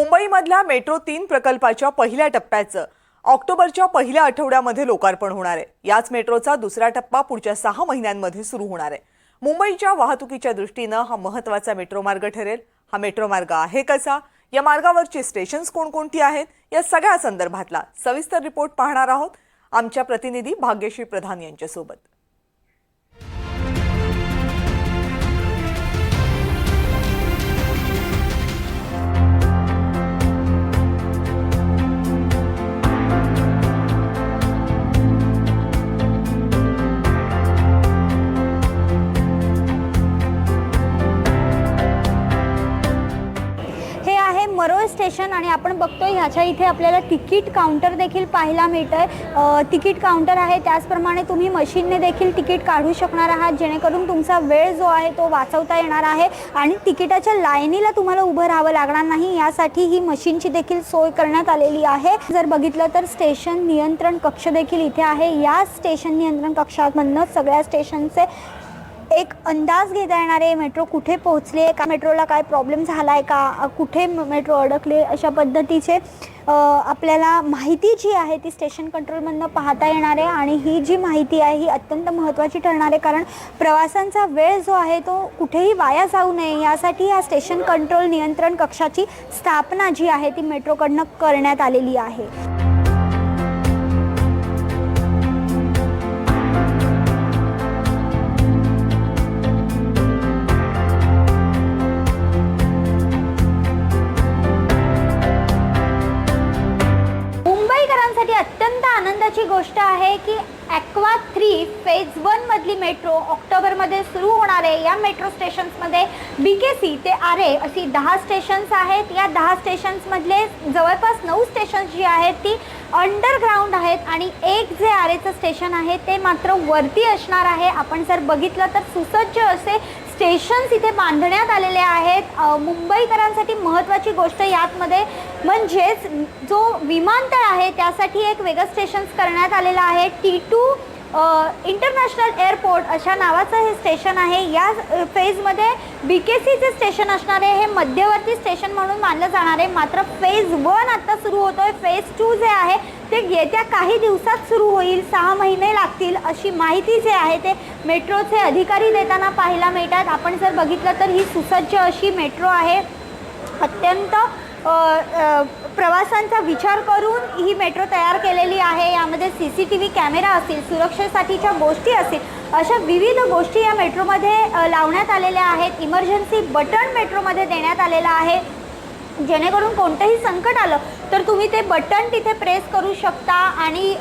मुंबईमधल्या metro तीन प्रकल्पाच्या पहिल्या टप्प्याचं. ऑक्टोबरच्या पहिल्या आठवड्यामध्ये लोकार्पण होणार आहे. याच मेट्रोचा दुसरा टप्पा पुढच्या सहा महिन्यांमध्ये सुरू होणार आहे. मुंबईच्या वाहतुकीच्या दृष्टीनं हा महत्त्वाचा मेट्रो मार्ग ठरेल. हा मेट्रो मार्ग आहे कसा? या मार्गावरची स्टेशन्स कोणकोणती आहेत? या सगळ्या संदर्भातला सविस्तर रिपोर्ट पाहणार आहोत आमच्या प्रतिनिधी भाग्यश्री प्रधान यांच्यासोबत. स्टेशन आणि आपण बघतोय ह्याच्या इथे आपल्याला तिकीट काउंटर देखील पाहायला मिळतं आहे तिकीट काउंटर आहे त्याचप्रमाणे तुम्ही मशीनने देखील तिकीट काढू शकणार आहात जेणेकरून तुमचा वेळ जो आहे तो वाचवता येणार आहे आणि तिकिटाच्या लाईनीला तुम्हाला उभं राहावं लागणार नाही यासाठी ही मशीनची देखील सोय करण्यात आलेली आहे. जर बघितलं तर स्टेशन नियंत्रण कक्ष देखील इथे आहे. या स्टेशन नियंत्रण कक्षामधनं सगळ्या स्टेशनचे एक अंदाज घेता येणार आहे मेट्रो कुठे पोहोचले? का मेट्रोला काय प्रॉब्लेम झाला आहे का? कुठे मेट्रो अडकले? अशा पद्धतीचे आपल्याला माहिती जी आहे ती स्टेशन कंट्रोलमधनं पाहता येणार आहे आणि ही जी माहिती आहे ही अत्यंत महत्त्वाची ठरणार आहे कारण प्रवासांचा वेळ जो आहे तो कुठेही वाया जाऊ नये. यासाठी या स्टेशन कंट्रोल नियंत्रण कक्षाची स्थापना जी आहे ती मेट्रोकडनं करण्यात आलेली आहे. मेट्रो ऑक्टोबरमध्ये सुरू होणार आहे. या मेट्रो स्टेशन्समध्ये बी के सी ते आरे अशी दहा स्टेशन्स आहेत. या दहा स्टेशन्समधले जवळपास नऊ स्टेशन्स जी आहेत ती अंडरग्राऊंड आहेत आणि एक जे आरेचं स्टेशन आहे ते मात्र वरती असणार आहे. आपण जर बघितलं तर सुसज्ज असे स्टेशन्स इथे बांधण्यात आलेले आहेत. मुंबईकरांसाठी महत्त्वाची गोष्ट यातमध्ये म्हणजेच जो विमानतळ आहे त्यासाठी एक वेगळं स्टेशन्स करण्यात आलेलं आहे. टी टू इंटरनॅशनल एअरपोर्ट अशा नावाचं हे स्टेशन आहे. या फेजमध्ये बी के सीचे स्टेशन असणार आहे. हे मध्यवर्ती स्टेशन म्हणून मानलं जाणार आहे. मात्र फेज वन आत्ता सुरू होतो आहे फेज टू जे आहे ते येत्या काही दिवसात सुरू होईल. सहा महिने लागतील अशी माहिती जे आहे ते मेट्रोचे अधिकारी देताना पाहायला मिळतात. आपण जर बघितलं तर ही सुसज्ज अशी मेट्रो आहे. अत्यंत प्रवासांचा विचार करून ही मेट्रो तयार केलेली आहे. यामध्ये C C T V camera असतील सुरक्षेसाठीच्या गोष्टी असतील अशा विविध गोष्टी या मेट्रोमध्ये लावण्यात आलेल्या आहेत. इमर्जन्सी बटन मेट्रोमध्ये देण्यात आलेलं आहे. जेणेकरून कोणतंही संकट आलं तर तुम्ही ते बटन तिथे प्रेस करू शकता आणि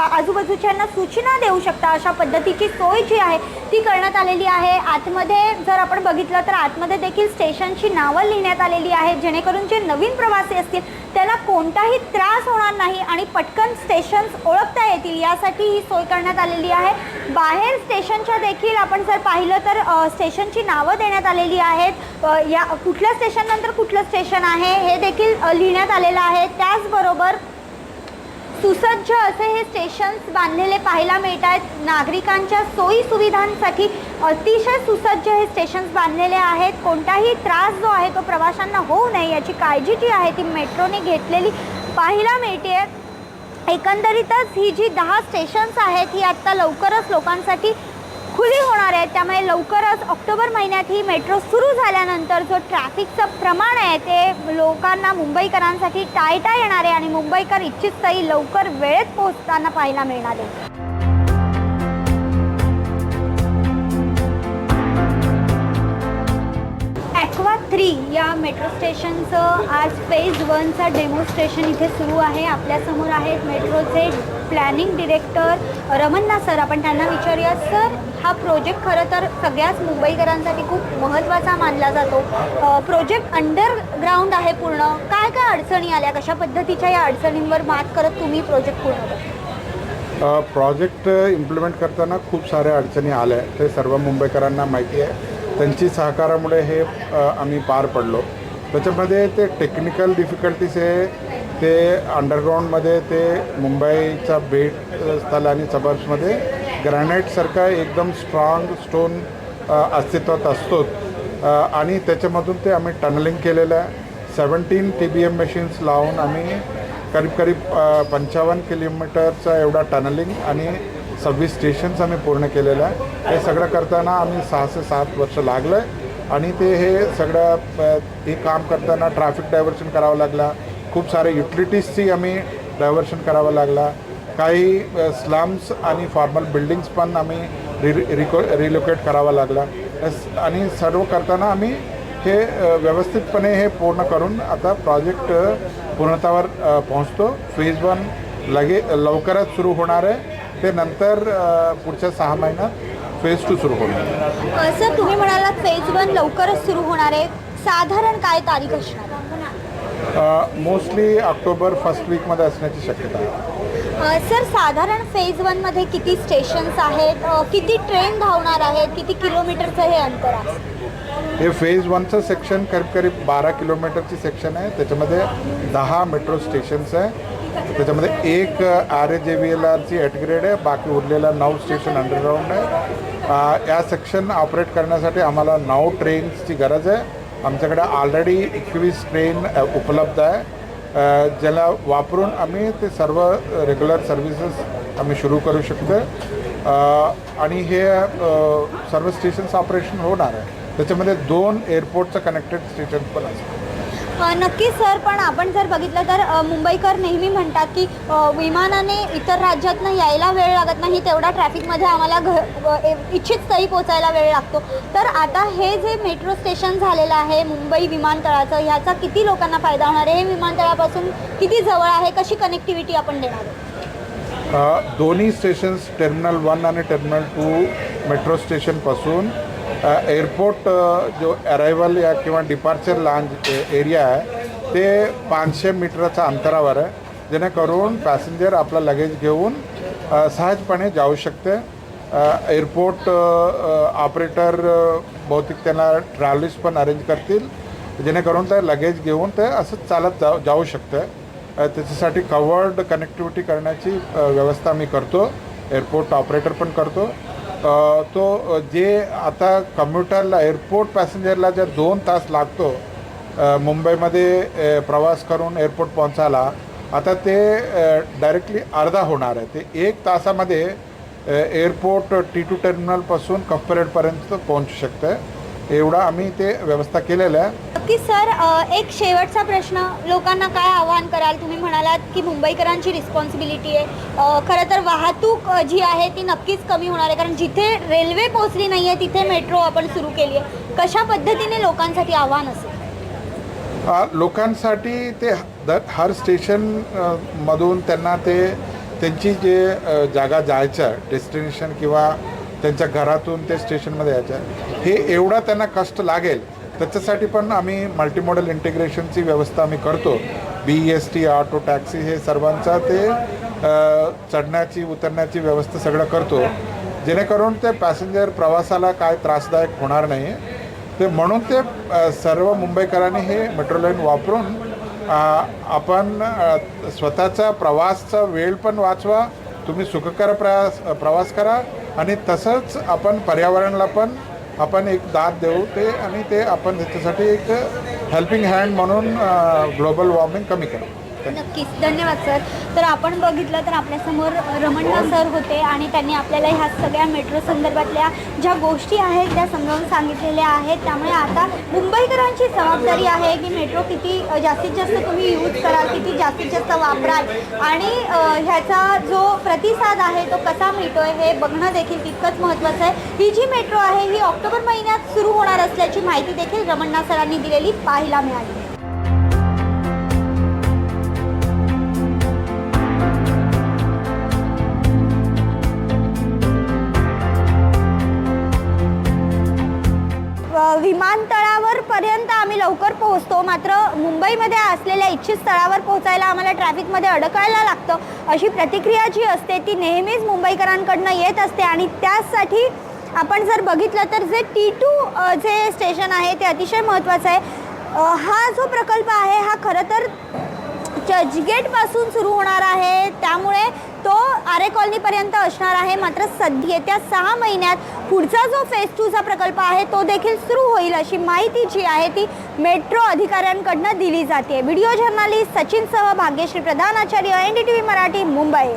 आजूबाजूच्यांना सूचना देऊ शकता अशा पद्धतीची सोय जी आहे ती करण्यात आलेली आहे. आतमध्ये जर आपण बघितलं तर आतमध्ये देखील स्टेशनची नावं लिहिण्यात आलेली आहेत जेणेकरून जे नवीन प्रवासी असतील त्याला कोणताही त्रास होणार नाही आणि पटकन स्टेशन्स ओळखता येतील. यासाठी ही सोय करण्यात आलेली आहे. बाहेर स्टेशनच्या देखील आपण जर पाहिलं तर स्टेशनची नावं देण्यात आलेली आहेत. या कुठल्या स्टेशननंतर कुठलं स्टेशन आहे हे देखील लिहिण्यात आले झालेला आहे. त्याचबरोबर सुसज्ज असे हे स्टेशन्स बांधलेले पाहायला मिळत आहेत नागरिकांच्या सोयी सुविधांसाठी अतिशय सुसज्ज हे स्टेशन्स बांधलेले आहेत. कोणताही त्रास जो आहे तो प्रवाशांना होऊ नये याची काळजी जी आहे ती मेट्रोने घेतलेली पाहायला मिळते एकंदरीतच ही जी दहा स्टेशन्स आहेत ही आत्ता लवकरच लोकांसाठी खुली होणार आहेत त्यामुळे लवकरच ऑक्टोबर महिन्यात ही मेट्रो सुरू झाल्यानंतर जो ट्रॅफिकचं प्रमाण आहे ते लोकांना मुंबईकरांसाठी टाळता येणार आहे आणि मुंबईकर इच्छित स्थळी लवकर वेळेत पोहोचताना पाहायला मिळणार आहे. थ्री या मेट्रो स्टेशनचं आज फेज वनचा डेमॉन्स्ट्रेशन इथे सुरू आहे. आपल्यासमोर आहेत मेट्रोचे प्लॅनिंग डिरेक्टर रमन्ना सर. आपण त्यांना विचारूया सर हा प्रोजेक्ट खरं तर सगळ्याच मुंबईकरांसाठी खूप महत्त्वाचा मानला जातो. प्रोजेक्ट अंडरग्राऊंड आहे पूर्ण. काय काय अडचणी आल्या? कशा पद्धतीच्या या अडचणींवर मात करत तुम्ही प्रोजेक्ट पूर्ण प्रोजेक्ट इम्प्लिमेंट करताना खूप साऱ्या अडचणी आल्या. ते सर्व मुंबईकरांना माहिती आहे. त्यांची सहकारामुळे हे आम्ही पार पडलो. त्याच्यामध्ये ते टेक्निकल डिफिकल्टीज आहे ते अंडरग्राऊंडमध्ये ते मुंबईचा भेट स्थल आणि सबर्ब्समध्ये ग्रॅनाईटसारखा एकदम स्ट्रॉंग स्टोन अस्तित्वात असतो आणि त्याच्यामधून ते आम्ही टनलिंग केलेलं आहे. Seventeen T B M machines लावून आम्ही करीब करीब पंचावन्न किलोमीटरचा एवढा टनलिंग आणि सव्वीस स्टेशन्स आम्ही पूर्ण केलेलं आहे. हे सगळं करताना आम्ही सहा ते सात वर्ष लागलं आहे आणि ते हे सगळं हे काम करताना ट्रॅफिक डायव्हर्शन करावं लागला. खूप सारे युटिलिटीजची आम्ही डायव्हर्शन करावं लागला. काही स्लम्स आणि फॉर्मल बिल्डिंग्स पण आम्ही रि रिको रिलोकेट करावा लागला. आणि सर्व करताना आम्ही हे व्यवस्थितपणे हे पूर्ण करून आता प्रोजेक्ट पूर्णतावर पोहोचतो. फेज वन लगे लवकरच सुरू होणार आहे. ते नंतर पुढच्या सहा महिन्यात फेज टू सुरू होणार. सर तुम्ही म्हणालात फेज वन लवकरच सुरू होणार आहे. साधारण काय तारीख असणार? मोस्टली ऑक्टोबर फर्स्ट वीकमध्ये असण्याची शक्यता आहे. अ, सर साधारण फेज वनमध्ये किती स्टेशन्स आहेत? अ, किती ट्रेन धावणार आहेत? किती किलोमीटरचं हे अंतर आहे? हे फेज वनचं सेक्शन करीब करीब बारा किलोमीटरची सेक्शन आहे. त्याच्यामध्ये दहा मेट्रो स्टेशन्स आहे. त्याच्यामध्ये एक R A J V L Archi eight grade आहे बाकी उरलेल्या नऊ स्टेशन अंडरग्राऊंड आहे. या सेक्शन ऑपरेट करण्यासाठी आम्हाला नऊ ट्रेन्सची गरज आहे. आमच्याकडे ऑलरेडी एकवीस ट्रेन उपलब्ध आहे. ज्याला वापरून आम्ही ते सर्व रेग्युलर सर्व्हिसेस आम्ही सुरू करू शकतो आणि हे सर्व स्टेशन्स ऑपरेशन होणार आहे. त्याच्यामध्ये दोन एअरपोर्टचं कनेक्टेड स्टेशन पण असतात नक्कीच सर. पण आपण जर बघितलं तर मुंबईकर नेहमी म्हणतात की विमानाने इतर राज्यातनं यायला वेळ लागत नाही तेवढा ट्रॅफिकमध्ये आम्हाला घ इच्छित स्थळी पोचायला वेळ लागतो. तर आता हे जे मेट्रो स्टेशन झालेलं आहे मुंबई विमानतळाचं ह्याचा किती लोकांना फायदा होणार आहे? हे विमानतळापासून किती जवळ आहे? कशी कनेक्टिव्हिटी आपण देणार आहोत? दोन्ही स्टेशन्स टर्मिनल वन आणि टर्मिनल टू मेट्रो स्टेशनपासून एअरपोर्ट जो अरायवल या किंवा डिपार्चर लॉन्च एरिया आहे ते पाचशे मीटरच्या अंतरावर आहे. जेणेकरून पॅसेंजर आपला लगेज घेऊन सहजपणे जाऊ शकते. एअरपोर्ट ऑपरेटर बहुतेक त्यांना ट्रॅव्हल्स पण अरेंज करतील. जेणेकरून ते लगेज घेऊन ते असं चालत जाऊ जाऊ शकतं. त्याच्यासाठी कवर्ड कनेक्टिव्हिटी करण्याची व्यवस्था मी करतो. एअरपोर्ट ऑपरेटर पण करतो. तो जे आता कम्प्युटरला एअरपोर्ट पॅसेंजरला जर दोन तास लागतो मुंबईमध्ये प्रवास करून एअरपोर्ट पोहोचायला आता ते डायरेक्टली अर्धा होणार आहे. ते एक तासामध्ये एअरपोर्ट टी टू टर्मिनलपासून कंपरेटपर्यंत पोहोचू शकतं एवढा आम्ही ते व्यवस्था केलेलं आहे. नक्की सर अ, एक शेवटचा प्रश्न. लोकांना काय आवाहन कराल? तुम्ही म्हणालात की मुंबईकरांची रिस्पॉन्सिबिलिटी आहे. अ, खरं तर वाहतूक अ, जी आहे ती नक्कीच कमी होणार आहे. कारण जिथे रेल्वे पोहोचली नाही आहे तिथे मेट्रो आपण सुरू केली आहे कशा पद्धतीने लोकांसाठी आव्हान असेल? लोकांसाठी ते दर हर स्टेशन अ, मधून त्यांना ते त्यांची जे अ, जागा जायचं डेस्टिनेशन किंवा त्यांच्या घरातून ते स्टेशनमध्ये यायचं हे एवढा त्यांना कष्ट लागेल त्याच्यासाठी पण आम्ही मल्टीमॉडल इंटिग्रेशनची व्यवस्था आम्ही करतो. B S T auto taxi हे सर्वांचा ते चढण्याची उतरण्याची व्यवस्था सगळं करतो. जेणेकरून ते पॅसेंजर प्रवासाला काय त्रासदायक होणार नाही. ते म्हणून ते सर्व मुंबईकरांनी हे मेट्रो लाईन वापरून आपण स्वतःचा प्रवासचा वेळ पण वाचवा तुम्ही सुखकर प्रवास प्रवास करा आणि तसंच आपण पर्यावरणाला पण आपण एक दाद देऊ. ते आणि ते आपण त्याच्यासाठी एक हेल्पिंग हँड म्हणून ग्लोबल वॉर्मिंग कमी करू. नक्कीच. धन्यवाद सर. तर आपण बघितलं तर आपल्यासमोर रमण्णा सर होते आणि त्यांनी आपल्याला ह्या सगळ्या मेट्रो संदर्भातल्या ज्या गोष्टी आहेत त्या समजावून सांगितलेल्या आहेत. त्यामुळे आता मुंबईकरांची जबाबदारी आहे की मेट्रो किती जास्तीत जास्त तुम्ही यूज कराल किती जास्तीत जास्त वापराल. आणि ह्याचा जो प्रतिसाद आहे तो कसा मिळतोय हे बघणं देखील तितकंच महत्त्वाचं आहे. ही जी मेट्रो आहे ही ऑक्टोबर महिन्यात सुरू होणार असल्याची माहिती देखील रमण्णा सरांनी दिलेली पाहायला मिळाली. विमानतळावर पर्यंत आम्ही लवकर पोहोचतो. मात्र मुंबईमध्ये असलेल्या इच्छित स्थळावर पोहोचायला आम्हाला ट्रॅफिकमध्ये अडकायला लागतं. अशी प्रतिक्रिया जी असते ती नेहमीच मुंबईकरांकडनं येत असते. आणि त्यासाठी आपण जर बघितलं तर जे टी टू जे स्टेशन आहे ते अतिशय महत्त्वाचं आहे. हा जो प्रकल्प आहे हा खरं तर चर्चगेटपासून सुरू होणार आहे. त्यामुळे तो आरे कॉलनीपर्यंत असणार आहे. मात्र सध्या येत्या सहा महिन्यात पुढचा जो फेज टूचा प्रकल्प आहे तो देखील सुरू होईल अशी माहिती जी आहे ती मेट्रो अधिकाऱ्यांकडनं दिली जाते. व्हिडिओ जर्नालिस्ट सचिनसह भाग्यश्री प्रधानाचार्य N D T V Marathi Mumbai.